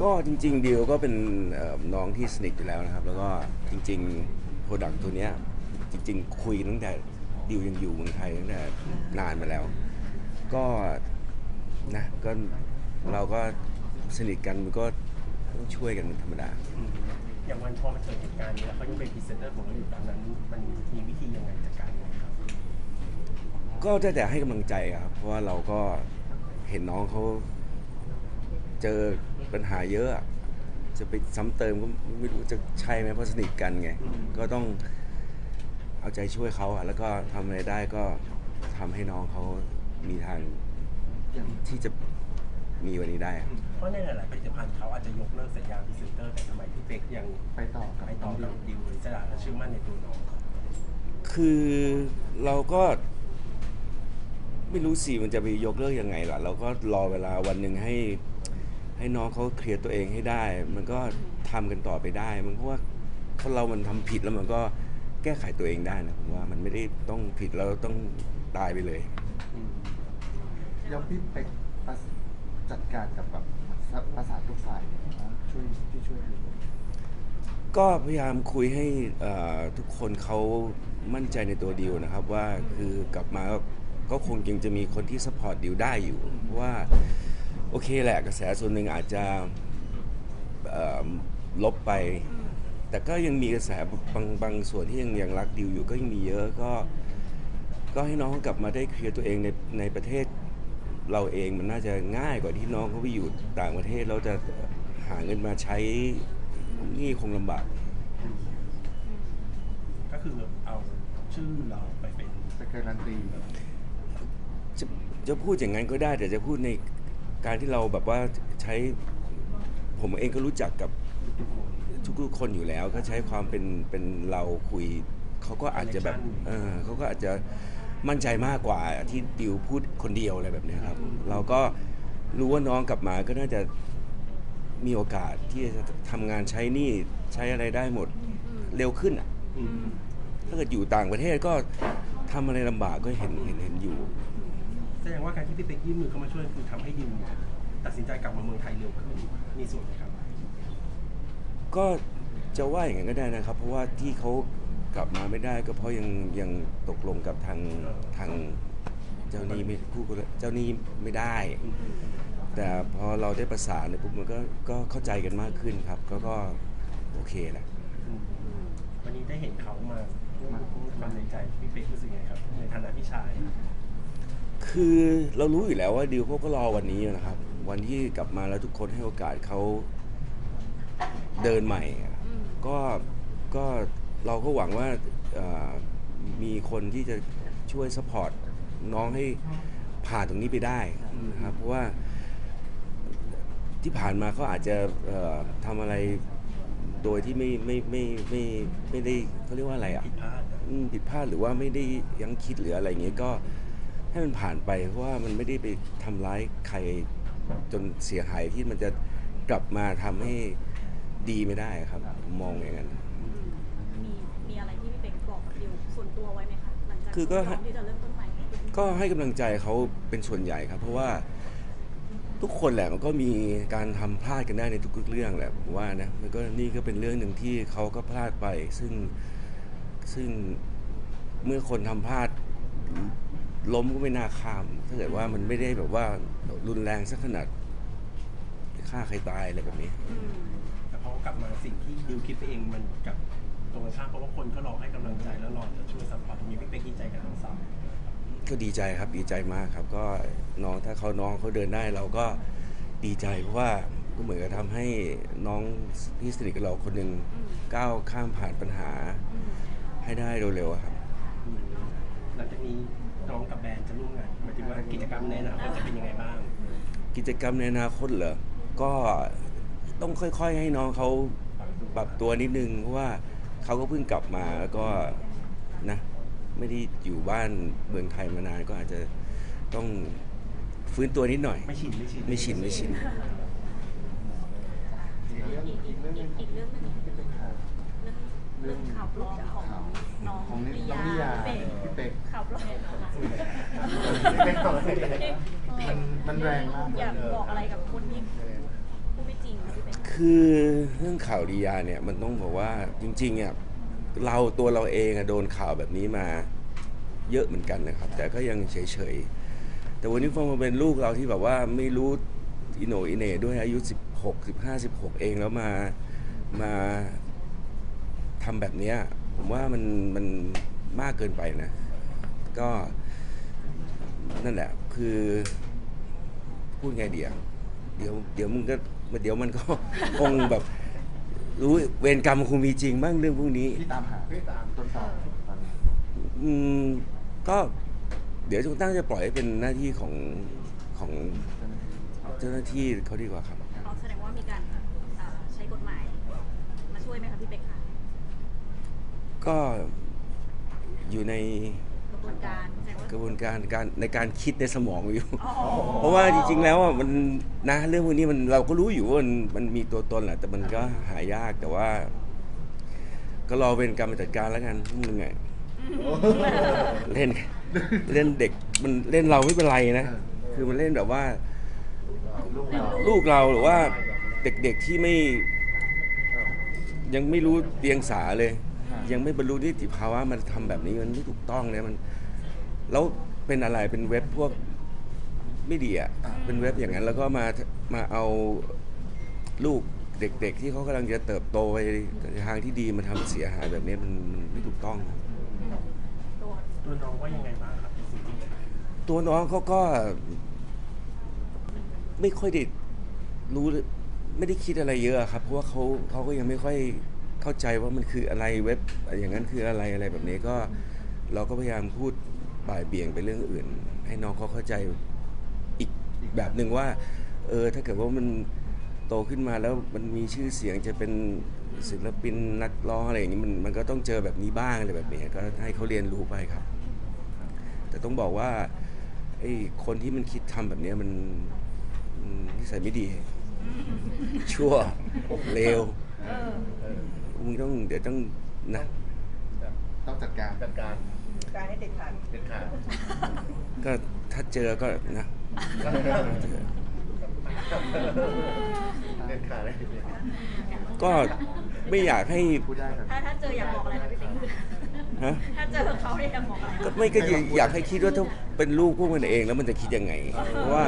ก็จริงๆดิวก็เป็นเอ่อน้องที่สนิทอยู่แล้วนะครับ แล้วก็จริงๆโปรดักต์ตัวเนี้ยจริง ๆ คุยตั้งแต่ดิวยังอยู่เมืองไทยตั้งแต่นานมาแล้ว ก็นะก็เราก็สนิทกันมันก็ต้องช่วยกันเป็นธรรมดา อย่างวันพอมาเกิดเหตุการณ์นี้แล้วเขายังเป็นพรีเซนเตอร์ของเราอยู่ตอนนั้น มันมีวิธียังไงจัดการยังไงครับ ก็ได้แต่ให้กำลังใจครับ เพราะว่าเราก็เห็นน้องเขา เจอปัญหาเยอะอะจะไปซ้ำเติมก็ไม่รู้จะใช่ไหมเพราะสนิทกันไง ก็ต้องเอาใจช่วยเขาอะแล้วก็ทำอะไรได้ก็ทำให้น้องเขามีทางที่จะมีวันนี้ได้อะเพราะในหลายๆผลิตภัณฑ์เขาอาจจะยกเลิกสัญญาพรีเซนเตอร์แต่ทำไมพี่เป๊กยังไปต่อกับไปต่อกับดิวหรือสละและเชื่อมั่นในตัวน้องคือเราก็ ไม่รู้สิมันจะไปยกเลิกยังไงล่ะ เราก็รอเวลาวันหนึ่งให้ ให้น้องเขาเคลียร์ตัวเองให้ได้ มันก็ทำกันต่อไปได้ มันเพราะว่าคนเรามันทำผิดแล้วมันก็แก้ไขตัวเองได้นะผมว่ามันไม่ได้ต้องผิดแล้วต้องตายไปเลย อืมยังพี่ไปประสจัดการกับแบบประสานทุกฝ่ายเนี่ยนะช่วยที่ช่วยดูก็พยายามคุยให้เอ่อทุกคนเขามั่นใจในตัวดิวนะครับว่าคือกลับมาก็ก็คงยังจะมีคนที่สปอร์ตดิวได้อยู่เพราะว่า โอเคแหละกระแสส่วนหนึ่งอาจจะเอ่อลบไป แต่ก็ยังมีกระแสบางบางส่วนที่ยังยังรักดิวอยู่ก็ยังมีเยอะก็ก็ให้น้องเขากลับมาได้เคลียร์ตัวเองในในประเทศเราเองมันน่าจะง่ายกว่าที่น้องเขาไปอยู่ต่างประเทศแล้วจะหาเงินมาใช้นี่คงลำบาก ก็คือเอาชื่อเราไปเป็นไปการันตีจะจะพูดอย่างนั้นก็ได้แต่จะพูดใน การที่เราแบบว่าใช้ผมเองก็รู้จักกับทุกๆคนอยู่แล้ว ก็ใช้ความเป็นเป็นเราคุยเขาก็อาจจะแบบเออเขาก็อาจจะมั่นใจมากกว่าที่ดิวพูดคนเดียวอะไรแบบเนี้ยครับ เราก็รู้ว่าน้องกลับมาก็น่าจะมีโอกาสที่จะทำงานใช้หนี่ใช้อะไรได้หมดเร็วขึ้นอะอืมถ้าเกิดอยู่ต่างประเทศก็ทำอะไรลำบากก็เห็นเห็นเห็นอยู่ แสดงว่าการที่พี่เป๊กยื่นมือเข้ามาช่วยคือทำให้ดิวตัดสินใจกลับมาเมืองไทยเร็วขึ้นมีส่วนไหมครับ ก็จะว่าอย่างนั้นก็ได้นะครับ เพราะว่าที่เขากลับมาไม่ได้ก็เพราะยังยังตกลงกับทางทางเจ้าหนี้ไม่ผู้เจ้าหนี้ไม่ได้ แต่พอเราได้ประสานเนี่ยปุ๊บมันก็ก็เข้าใจกันมากขึ้นครับ ก็ก็โอเคแหละอืมวันนี้ได้เห็นเขามามาพูดความในใจพี่เป๊กรู้สึกไงครับ ในฐานะพี่ชาย คือเรารู้อยู่แล้วว่าดิวเขาก็รอวันนี้นะครับ วันที่กลับมาแล้วทุกคนให้โอกาสเขาเดินใหม่อะก็ก็เราก็หวังว่าเอ่อมีคนที่จะช่วยสปอร์ตน้องให้ผ่านตรงนี้ไปได้นะครับเพราะว่าที่ผ่านมาเขาอาจจะเอ่อทำอะไรโดยที่ไม่ไม่ไม่ไม่ไม่ได้เขาเรียกว่าอะไรอะ ผิดพลาดนะอืมผิดพลาดหรือว่าไม่ได้ยังคิดหรืออะไรอย่างเงี้ยก็ ให้มันผ่านไปเพราะว่ามันไม่ได้ไปทำร้ายใครจนเสียหายที่มันจะกลับมาทำให้ดีไม่ได้ครับผมมองอย่างนั้นมีมีอะไรที่พี่เป๊กบอกกับดิวส่วนตัวไว้ไหมคะหลังจากคือก็พร้อมที่จะเริ่มต้นใหม่ก็ให้กำลังใจเขาเป็นส่วนใหญ่ครับ เพราะว่าทุกคนแหละมันก็มีการทำพลาดกันได้ในทุกๆเรื่องแหละผมว่านะมันก็นี่ก็เป็นเรื่องหนึ่งที่เขาก็พลาดไป ซึ่งซึ่งเมื่อคนทำพลาด ล้มก็ไม่น่าข้าม ถ้าเกิดว่ามันไม่ได้แบบว่ารุนแรงสักขนาดฆ่าใครตายอะไรแบบนี้อืมแต่พอกลับมาสิ่งที่ดิวคิดไปเองมันกับตรงกันข้ามเพราะว่าคนก็รอให้กำลังใจแล้วรอจะช่วยซัพพอร์ตตรงนี้พี่เป๊กดีใจกับทั้งสามก็ดีใจครับดีใจมากครับ ก็น้องถ้าเขาน้องเขาเดินได้เราก็ดีใจเพราะว่าก็เหมือนกับทำให้น้องที่สนิทกับเราคนหนึ่งก้าวข้ามผ่านปัญหาอืมให้ได้เร็วๆอะครับอืมหลังจากนี้ น้องกับแบรนด์จะร่วมงานหมายถึงว่ากิจกรรมในอนาคตจะเป็นยังไงบ้าง กิจกรรมในอนาคตเหรอ ก็ต้องค่อยๆให้น้องเขาปรับตัวนิดนึงเพราะว่าเขาก็เพิ่งกลับมาแล้วก็นะไม่ได้อยู่บ้านเมืองไทยมานานก็อาจจะต้องฟื้นตัวนิดหน่อย ไม่ชินไม่ชินไม่ชินไม่ชิน อีกเรื่องอีกอีอีกกเรื่องหนึงอีกเรื่องหนึงที่เป็นข่าว เรื่องข่าวปลอมของน้องของนินิน้องนิยาเป็กพี่เป๊กข่าวปลอมเนี่ยนะคะพี่เป๊กบอกเลยมันมันแรงมากอยากบอกอะไรกับคนที่พูดไม่จริงค่ะพี่เป๊กคือเรื่องข่าวดียาเนี่ยมันต้องบอกว่าจริงๆอะเราตัวเราเองอะโดนข่าวแบบนี้มาเยอะเหมือนกันนะครับ แต่ก็ยังเฉยๆ แต่วันนี้พอมาเป็นลูกเราที่แบบว่าไม่รู้อิโหนอิเหน่ด้วยอายุ 16 15 16 เองแล้วมามา ทำแบบเนี้ยผมว่ามันมันมากเกินไปนะ ก็นั่นแหละ คือพูดไงเดียวเดี๋ยวเดี๋ยวมึงก็เดี๋ยวมันก็คงแบบ รู้เวรกรรมมันคงมีจริงบ้างเรื่องพวกนี้พี่ตามหาพี่ตามต้นตอตอนนี้อืมก็เดี๋ยวจงตั้งจะปล่อยให้เป็นหน้าที่ของของเจ้าหน้าที่เขาดีกว่าครับ เราแสดงว่ามีการเอ่อใช้กฎหมายมาช่วยไหมคะพี่เป๊กคะ ก็อยู่ในกระบวนการแสดงว่ากระบวนการการในการคิดในสมองอยู่ อ๋อเพราะว่าจริงๆแล้วอะมันนะเรื่องพวกนี้มันเราก็รู้อยู่ว่ามันมันมีตัวตนแหละแต่มันก็หายากแต่ว่า ก็รอเป็นการจัดการแล้วกันพวกมึงไงเล่นเล่นเด็กมันเล่นเราไม่เป็นไรนะคือมันเล่นแบบว่า ลูกเราลูกเราหรือว่าเด็กๆที่ไม่ ยังไม่รู้เดียงสาเลย ยังไม่บรรลุนิติภาวะมันทำแบบนี้มันไม่ถูกต้องเลยมัน แล้วเป็นอะไรเป็นเว็บพวกไม่ดีอะเป็นเว็บอย่างนั้น แล้วก็มามาเอาลูกเด็ก ๆ ที่เขากำลังจะเติบโตไปในทางที่ดีมาทำเสียหายแบบนี้มันมันไม่ถูกต้อง ตัวตัวน้องว่ายังไงบ้างครับในสิ่งที่เกิดขึ้นตัวน้องเขาก็ ไม่ค่อยได้รู้ไม่ได้คิดอะไรเยอะครับ เพราะว่าเขาเขาก็ยังไม่ค่อย เข้าใจว่ามันคืออะไรเว็บอย่างนั้นคืออะไรอะไรแบบนี้ก็เราก็พยายามพูดบ่ายเบี่ยงไปเรื่องอื่น ให้น้องเขาเข้าใจอีกแบบหนึ่งว่าเออถ้าเกิดว่ามันโตขึ้นมาแล้วมันมีชื่อเสียงจะเป็นศิลปินนักร้องอะไรอย่างนี้มันมันก็ต้องเจอแบบนี้บ้างอะไรแบบนี้ก็ให้เขาเรียนรู้ไปครับ แต่ต้องบอกว่าไอ้คนที่มันคิดทำแบบนี้มันมันนิสัยไม่ดี ชั่วเลวเออ มึงต้องเดี๋ยวต้องนะต้องจัดการจัดการการให้เด็ดขาดเด็ดขาดก็ถ้าเจอก็นะเจอเด็ดขาดเลยก็ไม่อยากให้พูดได้ครับถ้าถ้าเจออยากบอกอะไรนะพี่เป๊กฮะถ้าเจอเขาเนี่ยอยากบอกอะไรก็ไม่ก็อยากอยากให้คิดว่าถ้าเป็นลูกพวกมันเองแล้วมันจะคิดยังไงเพราะว่า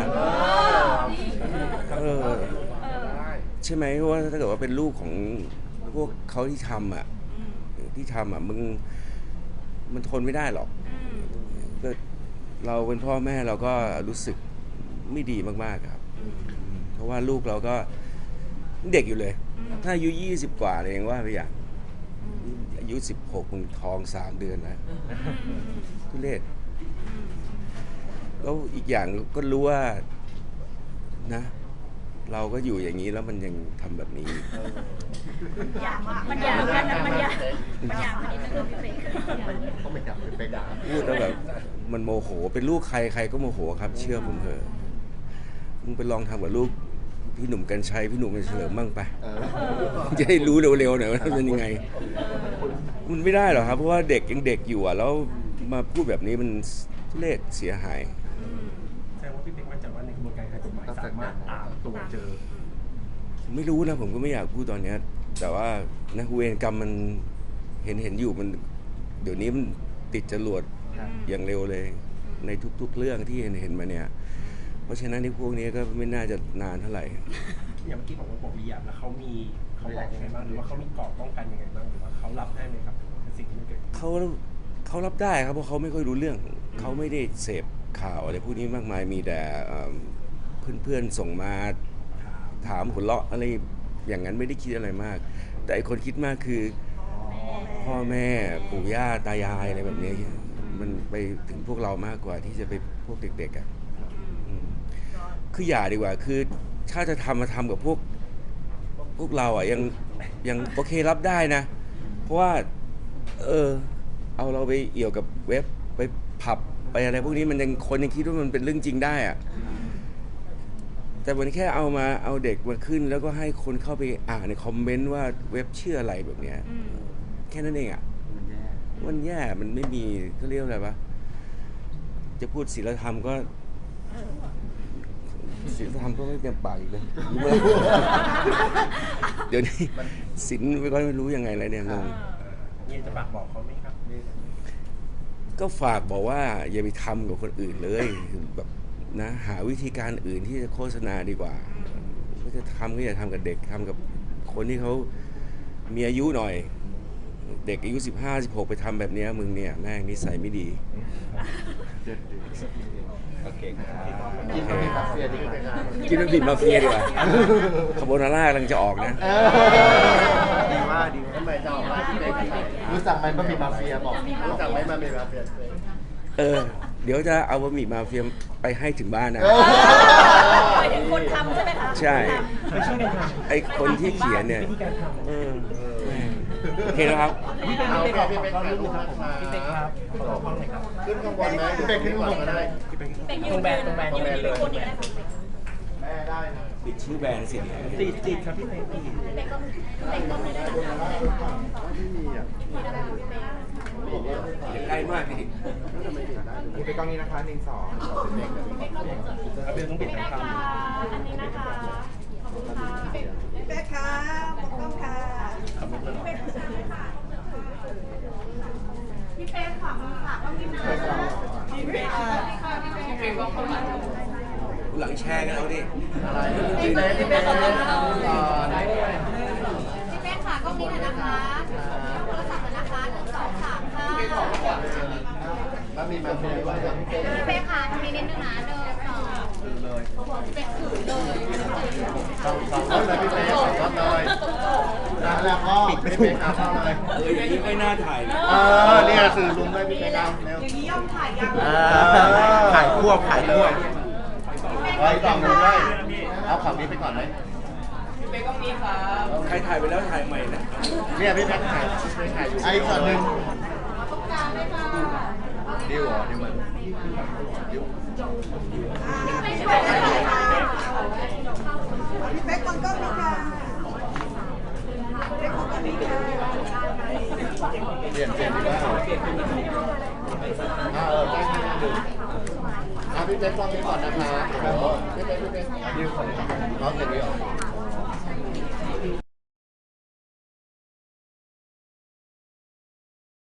เออเออใช่ไหมเพราะว่าถ้าเกิดว่าเป็นลูกของ พวกเขาที่ทำอะอืมที่ทำอะมึงมันทนไม่ได้หรอกอืมก็เราเป็นพ่อแม่เราก็รู้สึกไม่ดีมากๆครับ เพราะว่าลูกเราก็เด็กอยู่เลย ถ้าอายุยี่สิบกว่าเองว่าไปอย่างอายุสิบหกมึงท้องสามเดือนแล้วทุเรศแล้วอีกอย่างก็รู้ว่านะ เราก็อยู่อย่างนี้แล้วมันยังทำแบบนี้อยากมันอยากกันนะมันอยากมันอยากมันนิดนึงพี่เป๊กเขาไม่จับเป็นไปด่าพูดแล้วแบบมันโมโหเป็นลูกใครใครก็โมโหครับ เชื่อผมเถอะมึงไปลองทำกับลูกพี่หนุ่มกัญชัยพี่หนุ่มกัญเฉลิมบ้างไปจะได้รู้เร็วๆหน่อยว่าเป็นยังไง มันไม่ได้หรอกครับ เพราะว่าเด็กยังเด็กอยู่อะแล้วมาพูดแบบนี้มันเรศเสียหาย แสดงว่าพี่เป๊กมั่นใจว่าในกระบวนการทางกฎหมายสามารถตามตัวเจอ ไม่รู้นะผมก็ไม่อยากพูดตอนเนี้ยแต่ว่านะเวรกรรมมันเห็นเห็นอยู่มัน เดี๋ยวนี้มันติดจรวดครับอย่างเร็วเลย ในทุก ๆ เรื่องที่เห็นเห็นมาเนี่ย เพราะฉะนั้นที่พวกนี้ก็ไม่น่าจะนานเท่าไหร่ อย่างเมื่อกี้บอกว่าบอกวิยามแล้วเขามีเขาบอกยังไงบ้างหรือว่าเขามีกรอบป้องกันยังไงบ้างหรือว่าเขารับได้ไหมครับกับสิ่งที่มันเกิดขึ้นเขาเขารับได้ครับเพราะเขาไม่ค่อยรู้เรื่อง เขาไม่ได้เสพ ข่าวอะไรพวกนี้มากมายมีแต่เพื่อนๆส่งมาถามหัวเราะอะไรอย่างนั้นไม่ได้คิดอะไรมาก แต่ไอคนคิดมากคือพ่อแม่ปู่ย่าตายายอะไรแบบนี้ มันไปถึงพวกเรามากกว่าที่จะไปพวกเด็กๆอะคืออย่าดีกว่าคือถ้าจะทำมาทำกับพวกพวกเราอะยังยังโอเครับได้นะ เพราะว่า เออ เอาเราไปเอี่ยวกับเว็บไปผับ ไปอะไรพวกนี้มันยังคนยังคิดว่ามันเป็นเรื่องจริงได้อะแต่วันนี้แค่เอามาเอาเด็กมาขึ้น แล้วก็ให้คนเข้าไปอ่านในคอมเมนต์ว่าเว็บชื่ออะไรแบบเนี้ยอืมแค่นั้นเองอะมันแย่มันแย่มันไม่มีเขาเรียกอะไรปะจะพูดศีลธรรมก็ศีลธรรมก็ไม่เต็มปากอีกเลยรู้ไหมเดี๋ยวนี้ศีลไม่ค่อยไม่รู้ยังไงเลยเนี่ยงงเงี้ยจะฝากบอกเขาไหมครับ ก็ฝากบอกว่าอย่าไปทำกับคนอื่นเลยแบบนะหาวิธีการอื่นที่จะโฆษณาดีกว่าก็จะทำก็อย่าทำกับเด็กทำกับคนที่เขามีอายุหน่อย เด็กอายุ 15 16 ไปทำแบบเนี้ยมึงเนี่ยแม่งนิสัยไม่ดีเจ็ดดีโอเคครับกินบะหมี่มาเฟียดีกว่ากินน้ำบิดมาเฟียดีกว่าคาโบนาร่ากำลังจะออกนะเออดีมากดีมากทำไมจะออกมาที่เด็กที่ไหน รู้จักไหมบะหมี่มาเฟียบอกรู้จักไหมมาเมมาเฟียเออ เดี๋ยวจะเอาบะหมี่มาเฟียไปให้ถึงบ้านนะเออหมายถึงคนทำใช่ไหมคะใช่ไม่ใช่กันทำไอคนที่เขียนเนี่ยวิธีการทำเออโอเคแล้วครับ เอาค่ะพี่เป๊กถ่ายรูปครับพี่เป๊กครับขอฟังหน่อยครับขึ้นข้างบนไหมพี่เป๊กขึ้นข้างบนก็ได้ เป็นยืนตรงแบรนด์ตรงแบรนด์ยืนยืนอยู่คนนี้นะคะแม่ได้นะ ปิดชื่อแบรนด์เสียติดติดครับพี่เป๊กติดเป็นก็เป็นก็ไม่ได้นะคะที่มีอะใกล้มากพี่มีไปกล้องนี้นะคะหนึ่งสองเอาเป็นต้องปิดนะครับอันนี้นะคะขอบคุณค่ะแม่ค่ะปกป้องค่ะขับรถตลอดพี่เป๊กฝากฝากต้องกินน้ำพี่เป๊กค่ะ หลังแชร์กันเอาดิอะไรพี่เป๊กพี่เป๊กขอเล่นก่อนพี่เป๊กค่ะกล้องนี้หน่อยนะคะโทรศัพท์นะคะหนึ่งสองสามค่ะมามีมาเฟียด้วยครับพี่เป๊กพี่เป๊กค่ะทำนี้นิดนึงนะหนึ่งสองคือเลยพี่เป๊กถือเลยสองสองรอบเลยพี่เป๊กสองรอบเลยแล้วก็ปิดพี่เป๊กเอาเข้าเลยเอออย่างไม่น่าถ่ายเออเนี่ยสื่อลุมด้วยพี่เป๊กเอาเร็วอย่างนี้ย่อมถ่ายยังถ่ายควบถ่ายควบ ไว้ต่อมือด้วยเอาฝั่งนี้ไปก่อนไหมใครถ่ายไปแล้วถ่ายใหม่นะเนี่ยพี่เป๊กถ่ายพี่เป๊กถ่ายไอ้ส่วนหนึ่งดิวเหรอดิวมันพี่